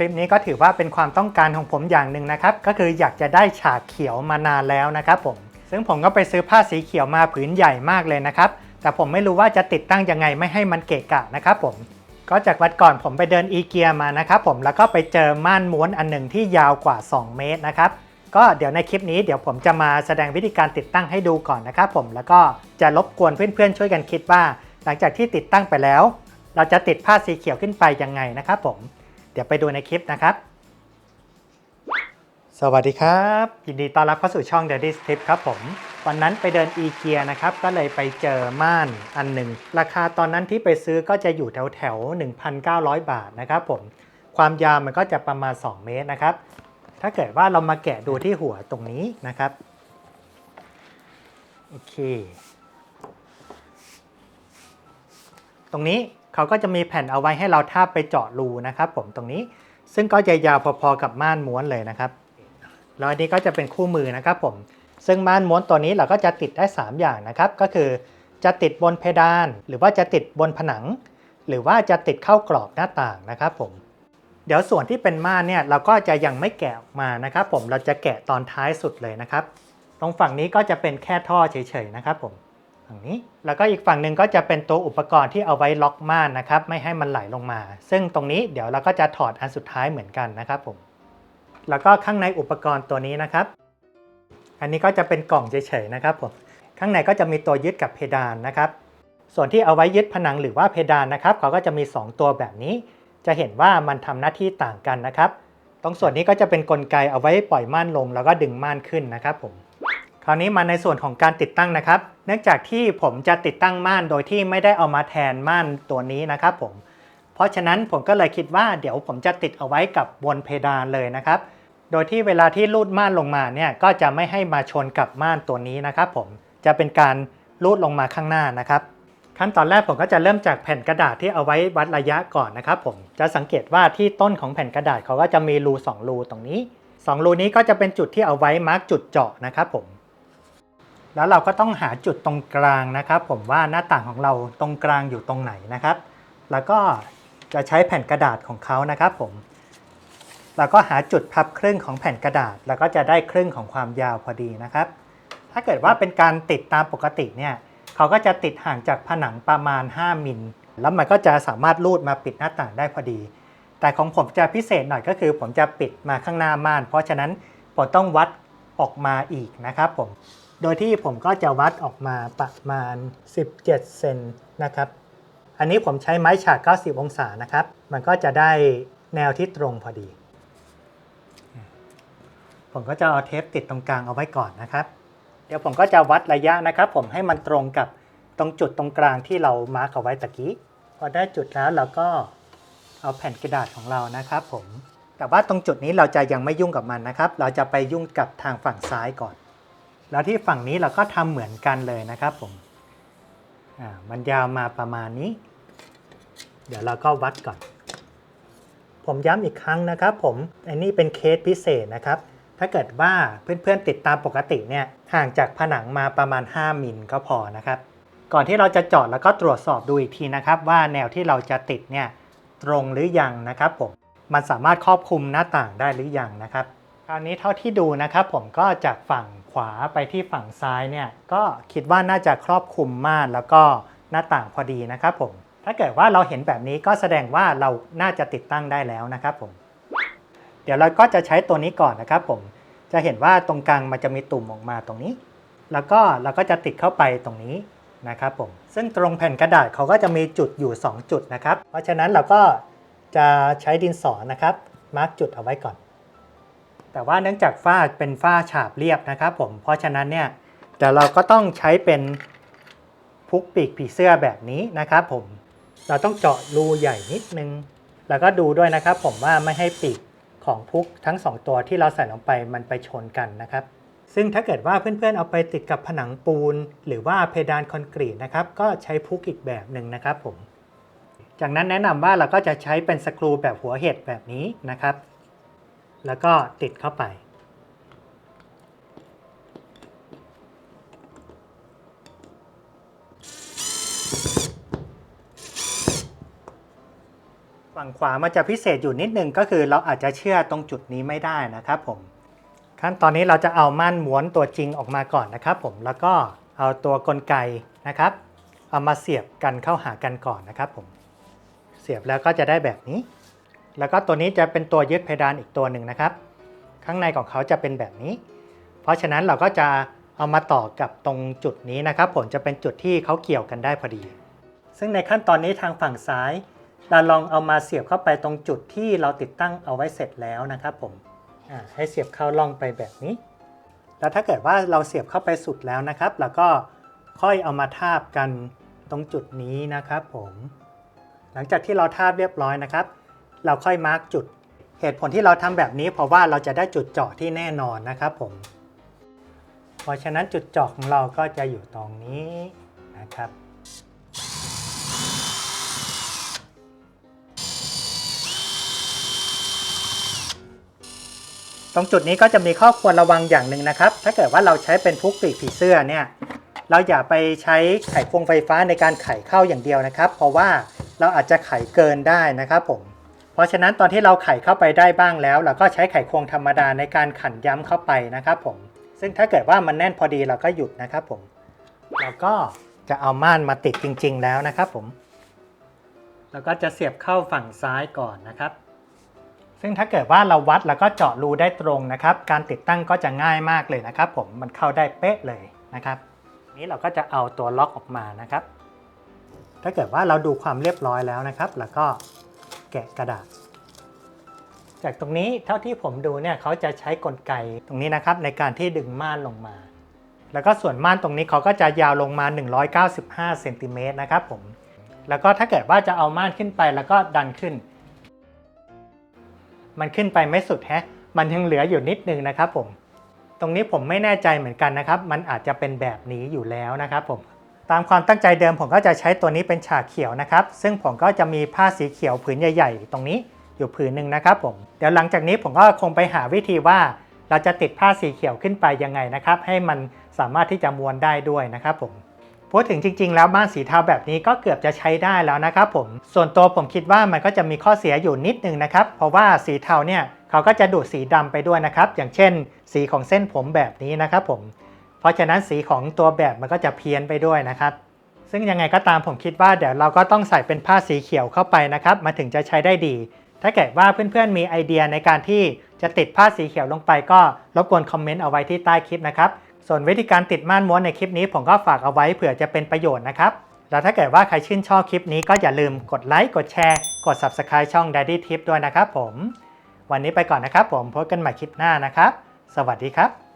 ลิปนี้ก็ถือว่าเป็นความต้องการของผมอย่างหนึ่งนะครับ ก็คืออยากจะได้ฉากเขียวมานานแล้วนะครับผม ซึ่งผมก็ไปซื้อผ้าสีเขียวมาผืนใหญ่มากเลยนะครับ แต่ผมไม่รู้ว่าจะติดตั้งยังไงไม่ให้มันเกะกะนะครับผม ก็จากวันก่อนผมไปเดินอีเกียมานะครับผม แล้วก็ไปเจอม่านม้วนอันหนึ่งที่ยาวกว่า 2 เมตรนะครับ ก็เดี๋ยวในคลิปนี้เดี๋ยวผมจะมาแสดงวิธีการติดตั้งให้ดูก่อนนะครับผม แล้วก็จะรบกวนเพื่อนๆช่วยกันคิดว่า หลังจากที่ติดตั้งไปแล้ว เราจะติดผ้าสีเขียวขึ้นไปยังไงนะครับผม เดี๋ยวไปดูในคลิปนะครับ สวัสดีครับ ยินดีต้อนรับเข้าสู่ช่อง Daddy Tip ครับผม วันนั้นไปเดินอีเกียนะครับ ก็เลยไปเจอม่านอันหนึ่ง ราคาตอนนั้นที่ไปซื้อก็จะอยู่แถวแถว1,900 บาทนะครับผม ความยาวมันก็จะประมาณ 2 เมตรนะครับ ถ้าเกิดว่าเรามาแกะดูที่หัวตรงนี้นะครับ โอเค ตรงนี้ เขาก็จะมีแผ่นเอาไว้ให้เราทาบไปเจาะรูนะครับ ผมตรงนี้ ซึ่งก็จะยาวพอๆกับม่านม้วนเลยนะครับแล้วอันนี้ก็จะเป็นคู่มือนะครับผม ซึ่งม่านม้วนตัวนี้เราก็จะติดได้ 3 อย่างนะครับ ก็คือจะติดบนเพดาน หรือว่าจะติดบนผนัง หรือว่าจะติดเข้ากรอบหน้าต่างนะครับผม เดี๋ยวส่วนที่เป็นม่านเนี่ยเราก็จะยังไม่แกะออกมานะครับ ผม เราจะแกะตอนท้ายสุดเลยนะครับ ตรงฝั่งนี้ก็จะเป็นแค่ท่อเฉยๆนะครับผม ฝั่งนี้ แล้วก็อีกฝั่งหนึ่งก็จะเป็นตัวอุปกรณ์ที่เอาไว้ล็อกม่านนะครับ ไม่ให้มันไหลลงมา ซึ่งตรงนี้เดี๋ยวเราก็จะถอดอันสุดท้ายเหมือนกันนะครับผม แล้วก็ข้างในอุปกรณ์ตัวนี้นะครับ อันนี้ก็จะเป็นกล่องเฉยๆนะครับผม ข้างในก็จะมีตัวยึดกับเพดานนะครับ ส่วนที่เอาไว้ยึดผนังหรือว่าเพดานนะครับ เขาก็จะมี 2 ตัวแบบนี้ จะเห็นว่ามันทำหน้าที่ต่างกันนะครับ ตรงส่วนนี้ก็จะเป็นกลไกเอาไว้ปล่อยม่านลง แล้วก็ดึงม่านขึ้นนะครับผม ราวนี้มาในส่วนของการติดตั้งนะครับ เนื่องจากที่ผมจะติดตั้งม่านโดยที่ไม่ได้เอามาแทนม่านตัวนี้นะครับผม เพราะฉะนั้นผมก็เลยคิดว่าเดี๋ยวผมจะติดเอาไว้กับบนเพดานเลยนะครับ โดยที่เวลาที่ลูดม่านลงมาเนี่ยก็จะไม่ให้มาชนกับม่านตัวนี้นะครับผม จะเป็นการลูดลงมาข้างหน้านะครับขั้นตอนแรกผมก็จะเริ่มจากแผ่นกระดาษที่เอาไว้วัดระยะก่อนนะครับผมจะสังเกตว่าที่ต้นของแผ่นกระดาษเขาก็จะมีรู 2 รูตรงนี้ 2 รูนี้ก็จะเป็นจุดที่เอาไว้มาร์กจุดเจาะนะครับผม แล้วเราก็ต้องหาจุดตรงกลางนะครับ ผมว่าหน้าต่างของเราตรงกลางอยู่ตรงไหนนะครับ แล้วก็จะใช้แผ่นกระดาษของเขานะครับผมเราก็หาจุดพับครึ่งของแผ่นกระดาษ แล้วก็จะได้ครึ่งของความยาวพอดีนะครับ ถ้าเกิดว่าเป็นการติดตามปกติเนี่ยเขาก็จะติดห่างจากผนังประมาณ 5 มิลแล้วมันก็จะสามารถลูดมาปิดหน้าต่างได้พอดี แต่ของผมจะพิเศษหน่อยก็คือ ผมจะปิดมาข้างหน้าม่าน เพราะฉะนั้นผมต้องวัดออกมาอีกนะครับผม โดยที่ผมก็จะวัดออกมาประมาณ 17 เซนนะครับ อันนี้ผมใช้ไม้ฉาก 90 องศานะครับ มันก็จะได้แนวที่ตรงพอดี ผมก็จะเอาเทปติดตรงกลางเอาไว้ก่อนนะครับ เดี๋ยวผมก็จะวัดระยะนะครับ ผมให้มันตรงกับตรงจุดตรงกลางที่เรามาร์กเอาไว้ตะกี้ พอได้จุดแล้วเราก็เอาแผ่นกระดาษของเรานะครับผม แต่ว่าตรงจุดนี้เราจะยังไม่ยุ่งกับมันนะครับ เราจะไปยุ่งกับทางฝั่งซ้ายก่อน แล้วที่ฝั่งนี้เราก็ทำเหมือนกันเลยนะครับผมอ่ามันยาวมาประมาณนี้ เดี๋ยวเราก็วัดก่อน ผมย้ำอีกครั้งนะครับผม อันนี้เป็นเคสพิเศษนะครับ ถ้าเกิดว่าเพื่อนๆติดตามปกติเนี่ย ห่างจากผนังมาประมาณ 5 มิลก็พอนะครับ ก่อนที่เราจะจาะแล้วก็ตรวจสอบดูอีกทีนะครับ ว่าแนวที่เราจะติดเนี่ยตรงหรือยังนะครับผม มันสามารถครอบคลุมหน้าต่างได้หรือยังนะครับ คราวนี้เท่าที่ดูนะครับผมก็จากฝั่ง ขวาไปที่ฝั่งซ้ายเนี่ยก็คิดว่าน่าจะครอบคลุมม่านแล้วก็หน้าต่างพอดีนะครับผม ถ้าเกิดว่าเราเห็นแบบนี้ก็แสดงว่าเราน่าจะติดตั้งได้แล้วนะครับผม เดี๋ยวเราก็จะใช้ตัวนี้ก่อนนะครับผม จะเห็นว่าตรงกลางมันจะมีตุ่มออกมาตรงนี้ แล้วก็เราก็จะติดเข้าไปตรงนี้นะครับผม ซึ่งตรงแผ่นกระดาษเขาก็จะมีจุดอยู่ 2 จุดนะครับ เพราะฉะนั้นเราก็จะใช้ดินสอนะครับมาร์กจุดเอาไว้ก่อน แต่ว่าเนื่องจากฝ้าเป็นฝ้าฉาบเรียบนะครับผม เพราะฉะนั้นเนี่ยเดี๋ยวเราก็ต้องใช้เป็นพุกปีกผีเสื้อแบบนี้นะครับผม เราต้องเจาะรูใหญ่นิดนึง แล้วก็ดูด้วยนะครับผมว่าไม่ให้ปีกของพุกทั้ง 2 ตัวที่เราใส่ลงไปมันไปชนกันนะครับ ซึ่งถ้าเกิดว่าเพื่อนๆเอาไปติดกับผนังปูน หรือว่าเพดานคอนกรีตนะครับ ก็ใช้พุกอีกแบบหนึ่งนะครับผม จากนั้นแนะนำว่าเราก็จะใช้เป็นสกรูแบบหัวเห็ดแบบนี้นะครับ แล้วก็ติดเข้าไป ฝั่งขวามันจะพิเศษอยู่นิดนึงก็คือเราอาจจะเชื่อตรงจุดนี้ไม่ได้นะครับผมขั้นตอนนี้เราจะเอาม่านม้วนตัวจริงออกมาก่อนนะครับผมแล้วก็เอาตัวกลไกนะครับ เอามาเสียบกันเข้าหากันก่อนนะครับผมเสียบแล้วก็จะได้แบบนี้ แล้วก็ตัวนี้จะเป็นตัวยึดเพดานอีกตัวหนึ่งนะครับ ข้างในของเขาจะเป็นแบบนี้ เพราะฉะนั้นเราก็จะเอามาต่อกับตรงจุดนี้นะครับ ผมจะเป็นจุดที่เขาเกี่ยวกันได้พอดี ซึ่งในขั้นตอนนี้ทางฝั่งซ้ายเราลองเอามาเสียบเข้าไปตรงจุดที่เราติดตั้งเอาไว้เสร็จแล้วนะครับ ผมให้เสียบเข้าล่องไปแบบนี้ แล้วถ้าเกิดว่าเราเสียบเข้าไปสุดแล้วนะครับ แล้วก็ค่อยเอามาทาบกันตรงจุดนี้นะครับ ผม หลังจากที่เราทาบเรียบร้อยนะครับ เราค่อยมาร์กจุด เหตุผลที่เราทำแบบนี้ เพราะว่าเราจะได้จุดเจาะที่แน่นอนนะครับผม เพราะฉะนั้นจุดเจาะของเราก็จะอยู่ตรงนี้นะครับตรงจุดนี้ก็จะมีข้อควรระวังอย่างหนึ่งนะครับ ถ้าเกิดว่าเราใช้เป็นพุกปีกผีเสื้อเนี่ย เราอย่าไปใช้ไขควงไฟฟ้าในการไขเข้าอย่างเดียวนะครับ เพราะว่าเราอาจจะไขเกินได้นะครับผม ราะฉะนั้นตอนที่เราไขเข้าไปได้บ้างแล้ว เราก็ใช้ไขควงธรรมดาในการขันย้ำเข้าไปนะครับผม ซึ่งถ้าเกิดว่ามันแน่นพอดีเราก็หยุดนะครับผมแล้วก็จะเอาม่านมาติดจริง ๆ แล้วนะครับผม แล้วก็จะเสียบเข้าฝั่งซ้ายก่อนนะครับ ซึ่งถ้าเกิดว่าเราวัดแล้วก็เจาะรูได้ตรงนะครับ การติดตั้งก็จะง่ายมากเลยนะครับ ผม มันเข้าได้เป๊ะเลยนะครับ นี้เราก็จะเอาตัวล็อกออกมานะครับ ถ้าเกิดว่าเราดูความเรียบร้อยแล้วนะครับ แล้วก็ แกะกระดาษ จากตรงนี้เท่าที่ผมดูเนี่ยเขาจะใช้กลไกตรงนี้นะครับในการที่ดึงม่านลงมา แล้วก็ส่วนม่านตรงนี้เขาก็จะยาวลงมา 195เซนติเมตรนะครับผม แล้วก็ถ้าเกิดว่าจะเอาม่านขึ้นไปแล้วก็ดันขึ้น มันขึ้นไปไม่สุดแฮะ มันยังเหลืออยู่นิดนึงนะครับผม ตรงนี้ผมไม่แน่ใจเหมือนกันนะครับ มันอาจจะเป็นแบบนี้อยู่แล้วนะครับผม ตามความตั้งใจเดิมผมก็จะใช้ตัวนี้เป็นฉากเขียวนะครับ ซึ่งผมก็จะมีผ้าสีเขียวผืนใหญ่ ๆ ตรงนี้อยู่ผืนหนึ่งนะครับผม เดี๋ยวหลังจากนี้ผมก็คงไปหาวิธีว่า เราจะติดผ้าสีเขียวขึ้นไปยังไงนะครับ ให้มันสามารถที่จะม้วนได้ด้วยนะครับผมพูดถึงจริง ๆ แล้วม่านสีเทาแบบนี้ก็เกือบจะใช้ได้แล้วนะครับผม ส่วนตัวผมคิดว่ามันก็จะมีข้อเสียอยู่นิดนึงนะครับ เพราะว่าสีเทาเนี่ยเขาก็จะดูดสีดำไปด้วยนะครับ อย่างเช่น สีของเส้นผมแบบนี้นะครับผม เพราะฉะนั้นสีของตัวแบบมันก็จะเพี้ยนไปด้วยนะครับ ซึ่งยังไงก็ตามผมคิดว่าเดี๋ยวเราก็ต้องใส่เป็นผ้าสีเขียวเข้าไปนะครับมาถึงจะใช้ได้ดี ถ้าเกิดว่าเพื่อนๆมีไอเดียในการที่จะติดผ้าสีเขียวลงไปก็รบกวนคอมเมนต์เอาไว้ที่ใต้คลิปนะครับส่วนวิธีการติดม่านม้วนในคลิปนี้ผมก็ฝากเอาไว้เผื่อจะเป็นประโยชน์นะครับแล้วถ้าเกิดว่าใครชื่นชอบคลิปนี้ก็อย่าลืมกดไลค์กดแชร์ กด Subscribe ช่อง Daddy Tip ด้วยนะครับผม วันนี้ไปก่อนนะครับผมพบกันใหม่คลิปหน้านะครับ สวัสดีครับ